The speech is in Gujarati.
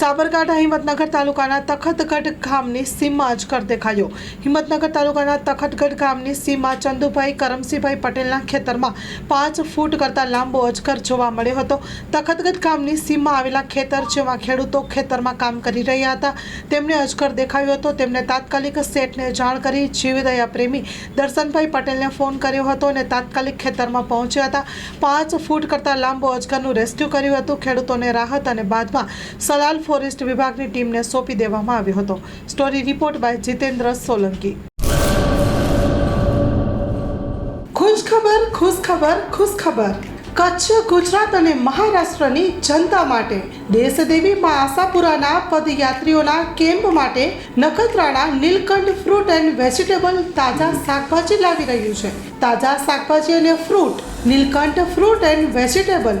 સાબરકાંઠા હિંમતનગર તાલુકાના તખતગઢ ગામની સીમમાં અજગર દેખાયો. હિંમતનગર તાલુકાના તખતગઢ ગામની સીમમાં ચંદુભાઈ કરમસિંહભાઈ પટેલના ખેતરમાં પાંચ ફૂટ કરતાં લાંબો અજગર જોવા મળ્યો હતો. તખતગઢ ગામની સીમમાં આવેલા ખેતર જેમાં ખેડૂતો ખેતરમાં કામ કરી રહ્યા હતા. તેમને અજગર દેખાયો હતો. તેમણે તાત્કાલિક સેટને જાણ કરી જીવદયા પ્રેમી દર્શનભાઈ પટેલને ફોન કર્યો હતો અને તાત્કાલિક ખેતરમાં પહોંચ્યા હતા. પાંચ ફૂટ કરતાં લાંબો અજગરનું રેસ્ક્યુ કર્યું હતું. ખેડૂતોને રાહત અને બાદમાં સલાલ ફોરેસ્ટ વિભાગની ટીમને સોંપી દેવામાં આવ્યો હતો. Story report by Jitendra Solanki. ખુશ ખબર ખુશ ખબર ખુશ ખબર કચ્છ, ગુજરાત અને મહારાષ્ટ્રની જનતા માટે દેશદેવી માં આશાપુરાના પદયાત્રીઓના કેમ્પ માટે Nakhatrana, Neelkanth fruit and vegetable તાજા શાકભાજી લાવી રહ્યું છે. તાજા શાકભાજી અને fruit, Neelkanth fruit and vegetable